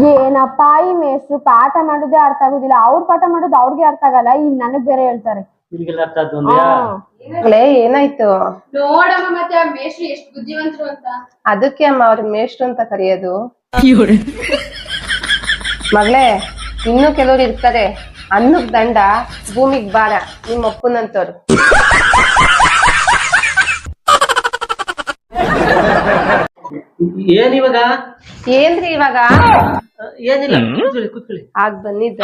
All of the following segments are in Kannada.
ಏನಪ್ಪ ಈ ಮೇಷ್ಟ್ರು ಪಾಠ ಮಾಡೋದೇ ಅರ್ಥ ಆಗುದಿಲ್ಲ. ಅವ್ರ ಪಾಠ ಮಾಡೋದು ಅವ್ರಿಗೆ ಅರ್ಥ ಆಗಲ್ಲ. ಇನ್ ನನಗ್ ಬೇರೆ ಹೇಳ್ತಾರೆ. ನಿಮ್ಗೆಲ್ಲ ಅರ್ಥ ಆಯ್ತು ಅಂದ್ಯಾ ಮಗಳೇ ಏನಾಯ್ತು? ನೋಡಮ್ಮ ಮತ್ತೆ ಆ ಮೇಷ್ಟ್ರು ಎಷ್ಟು ಬುದ್ಧಿವಂತರು ಅಂತ. ಅದಕ್ಕೆ ಅಮ್ಮ ಅವ್ರ ಮೇಷ್ಟ್ರು ಅಂತ ಕರೆಯೋದು. ಮಗಳೇ ಇನ್ನು ಕೆಲವ್ರು ಇರ್ತಾರೆ. ಅನ್ನಕ್ ದಂಡ ಭೂಮಿಗ್ ಬಾರ ನಿಮ್ಮ ಅಪ್ಪನಂತವ್ರು. ಏನ್ ಇವಾಗ? ಏನ್ರಿ ಇವಾಗ? ಏನಿಲ್ಲ. ಕೂತ್ಕೊಳ್ಳಿ ಕೂತ್ಕೊಳ್ಳಿ. ಆಗ್ ಬಂದಿದ್ದ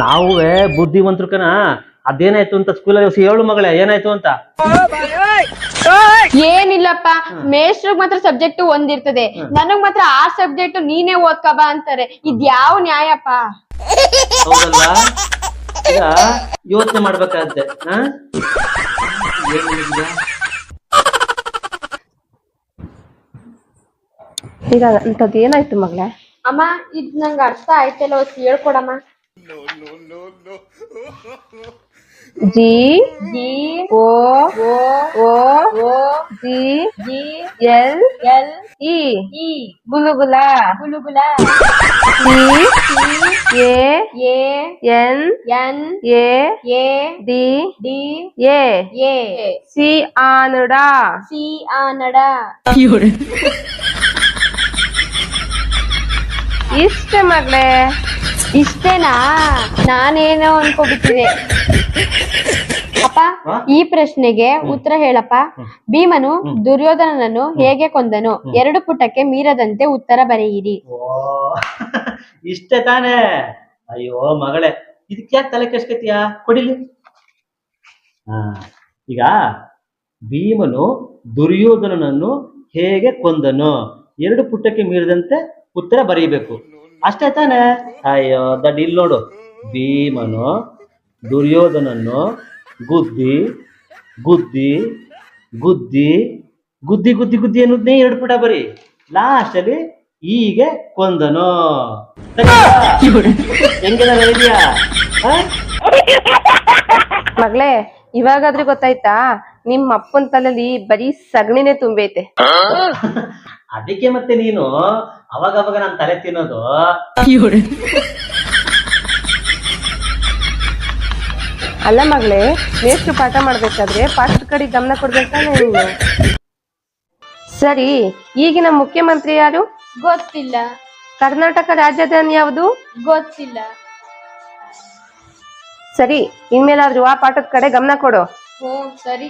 ನಾವುವೇ ಬುದ್ಧಿವಂತರು ಕಣ ಅದೇನಾಯ್ತು ಅಂತ ಸ್ಕೂಲಲ್ಲಿ ಏಳು ಮಗಳೇ ಏನಾಯ್ತು ಅಂತ? ಏನಿಲ್ಲಪ್ಪ ಮೇಷ್ಟ್ರಗ್ ಮಾತ್ರ ಸಬ್ಜೆಕ್ಟ್ ಒಂದಿರ್ತದೆ ನನಗ್ ಮಾತ್ರ ಆ ಸಬ್ಜೆಕ್ಟ್ ನೀನೇ ಓದ್ಕಬ ಅಂತಾರೆ. ಇದ್ಯಾವ ನ್ಯಾಯಪ್ಪ? ಹೌದಲ್ವಾ? ಈಗ ಯೋಚನೆ ಮಾಡ್ಬೇಕಾದ್ದೆ ಹಾ? ಏನ್ ಹೇಳಿದ್ಯಾ? ಈಗ ಅಂತದ್ ಏನಾಯ್ತು ಮಗಳೇ ಅಮ್ಮ ಇದ್ ನಂಗೆ ಅರ್ಥ ಆಯ್ತಲ್ಲ ಹೊಸ್ ಹೇಳ್ಕೊಡಮ್ಮ G G O O O O G G L L E E ಗುಲುಗುಲ ಗುಲುಗುಲ C A A N N A D A A C A C ಆನುಡ C ಆನಡ ಇಷ್ಟ ಮಗಳೇ. ಇಷ್ಟೇನಾ? ನಾನೇನೋ ಅನ್ಕೋಬಿಟ್ಟಿದೆ ಅಪ್ಪ ಈ ಪ್ರಶ್ನೆಗೆ ಉತ್ತರ ಹೇಳಪ್ಪ. ಭೀಮನು ದುರ್ಯೋಧನನನ್ನು ಹೇಗೆ ಕೊಂದನು? ಎರಡು ಪುಟಕ್ಕೆ ಮೀರದಂತೆ ಉತ್ತರ ಬರೆಯಿರಿ. ಇಷ್ಟೇ ತಾನೇ. ಅಯ್ಯೋ ಮಗಳೇ ಇದಕ್ಕೆ ಯಾಕೆ ತಲೆ ಕೆಸ್ಕತಿಯಾ ಕೊಡಿಲಿ. ಹಾ ಈಗ ಭೀಮನು ದುರ್ಯೋಧನನನ್ನು ಹೇಗೆ ಕೊಂದನು? ಎರಡು ಪುಟಕ್ಕೆ ಮೀರಿದಂತೆ ಉತ್ತರ ಬರೀಬೇಕು. ಅಷ್ಟೇ ತಾನೆ? ಅಯ್ಯೋ ದಡ್ ಇಲ್ಲಿ ನೋಡು. ಭೀಮನು ದುರ್ಯೋಧನನ್ನು ಗುದ್ದಿ ಗುದ್ದಿ ಗುದ್ದಿ ಗುದ್ದಿ ಗುದ್ದಿ ಗುದ್ದಿ ಅನ್ನೋದನ್ನೇ ಎರಡು ಪುಟ ಬರಿ. ಲಾಸ್ಟ್ ಅಲ್ಲಿ ಹೀಗೆ ಕೊಂದನು. ಮಗಳೇ ಇವಾಗಾದ್ರೂ ಗೊತ್ತಾಯ್ತಾ? ನಿಮ್ಮ ಅಪ್ಪನ ತಲೆಯಲ್ಲಿ ಬರೀ ಸಗಣಿನೇ ತುಂಬೈತೆ. ಅದಕ್ಕೆ ಮತ್ತೆ ನೀನು ಅವಾಗ ಅವಾಗ ನಾನು ತಲೆ ತಿನ್ನೋದು. ಅಲ್ಲ ಮಗಳೇ ನೆಕ್ಸ್ಟ್ ಪಾಠ ಮಾಡ್ಬೇಕಾದ್ರೆ ಪಾಠದ ಕಡೆ ಗಮನ ಕೊಡ್ಬೇಕಾನೆ ನೀನು ಸರಿ ಈಗಿನ ಮುಖ್ಯಮಂತ್ರಿ ಯಾರು? ಗೊತ್ತಿಲ್ಲ. ಕರ್ನಾಟಕ ರಾಜಧಾನಿ ಯಾವುದು? ಗೊತ್ತಿಲ್ಲ. ಸರಿ ಇನ್ಮೇಲಾದ್ರೂ ಆ ಪಾಠದ ಕಡೆ ಗಮನ ಕೊಡು. ಹ್ಞೂ ಸರಿ.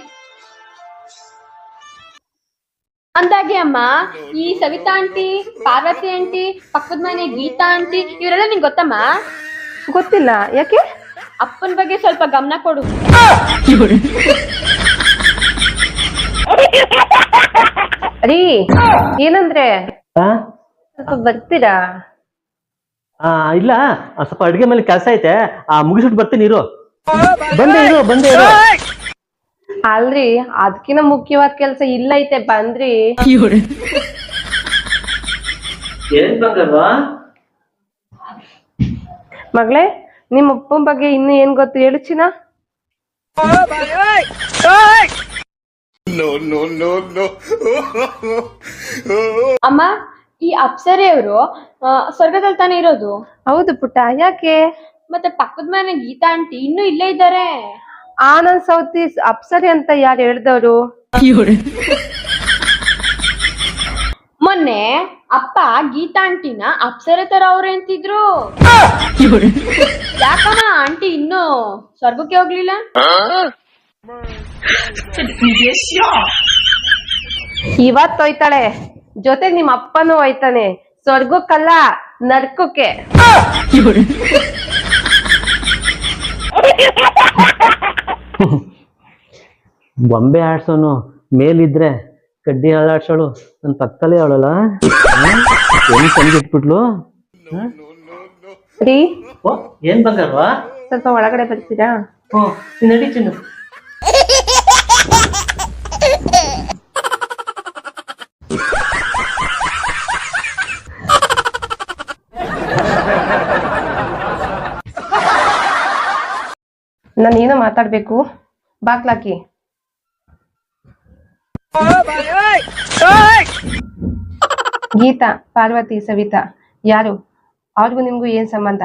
ಅಂದಾಗೆ ಅಮ್ಮ ಈ ಸವಿತಾ ಆಂಟಿ ಪಾರ್ವತಿ ಆಂಟಿ ಪಕ್ಕದ ಮನೆ ಗೀತಾ ಆಂಟಿ ಇವರೆಲ್ಲ ನಿಂಗೆ ಗೊತ್ತಮ್ಮ? ಗೊತ್ತಿಲ್ಲ. ಯಾಕೆ? ಅಪ್ಪನ ಬಗ್ಗೆ ಸ್ವಲ್ಪ ಗಮನ ಕೊಡು. ರೀ ಏನಂದ್ರೆ? ಆ? ಸ್ವಲ್ಪ ಬರ್ತೀರಾ? ಆ, ಇಲ್ಲ. ಆ, ಸ್ವಲ್ಪ ಅಡಿಗೆ ಮೇಲೆ ಕೆಲಸ ಐತೆ. ಆ ಮುಗಿಸ್ಬಿಟ್ಟು ಬರ್ತೀನಿ ಇರು. ಬಂದೆ ಇರು ಬಂದೆ ಇರು. ಅಲ್ರಿ ಅದಕ್ಕಿನ ಮುಖ್ಯವಾದ ಕೆಲಸ ಇಲ್ಲ ಐತೆ ಬಂದ್ರಿ ಏನ್ ಬಂದಲ್ವಾ ಮಗಳೇ ನಿಮ್ಮ ಅಪ್ಪನ ಬಗ್ಗೆ ಇನ್ನು ಏನ್ ಗೊತ್ತು ಹೇಳು ಚಿನ್ನ. ಅಮ್ಮ ಈ ಅಪ್ಸರೆಯವರು ಸ್ವರ್ಗದಲ್ಲಿ ತಾನೇ ಇರೋದು? ಹೌದು ಪುಟ್ಟ ಯಾಕೆ? ಮತ್ತೆ ಪಕ್ಕದ ಮನೆ ಗೀತಾ ಆಂಟಿ ಇನ್ನೂ ಇಲ್ಲೇ ಇದ್ದಾರೆ. ಆನಂದ್ ಸೌತಿ ಅಪ್ಸರಿ ಅಂತ ಯಾರು ಹೇಳ್ದವ್ರು? ಮೊನ್ನೆ ಅಪ್ಪ ಗೀತಾ ಆಂಟಿನ ಅಪ್ಸರೆ ತರ ಅವ್ರೆ ಅಂತಿದ್ರು. ಯಾಕಮ್ಮ ಆಂಟಿ ಇನ್ನು ಸ್ವರ್ಗಕ್ಕೆ ಹೋಗ್ಲಿಲ್ಲ? ಇವತ್ ಹೋಯ್ತಾಳೆ. ಜೊತೆ ನಿಮ್ಮ ಅಪ್ಪನೂ ಹೋಯ್ತಾನೆ. ಸ್ವರ್ಗಕ್ಕಲ್ಲ ನರ್ಕಕ್ಕೆ. ಬೊಂಬೆ ಆಡ್ಸೋನು ಮೇಲಿದ್ರೆ ಕಡ್ಡಿ ಹಾಳಾಡ್ಸೋಳು ನನ್ನ ಪಕ್ಕದಲ್ಲೇ ಅವಳಲ್ಲ ಹೆಂಗ್ ತಂದಿಟ್ಬಿಟ್ಲು? ರೀ ಓ ಏನ್ ಬಂಗಾರವಾ? ಸ್ವಲ್ಪ ಒಳಗಡೆ ಬರ್ತೀರಾ? ಓ ನಡಿ ಚಿನ್ನು. ನಾನು ಏನೋ ಮಾತಾಡ್ಬೇಕು ಬಾಕ್ಲಾಕಿ ಗೀತಾ ಪಾರ್ವತಿ ಸವಿತಾ ಯಾರು ಅವ್ರಿಗೂ ನಿಮ್ಗೂ ಏನ್ ಸಂಬಂಧ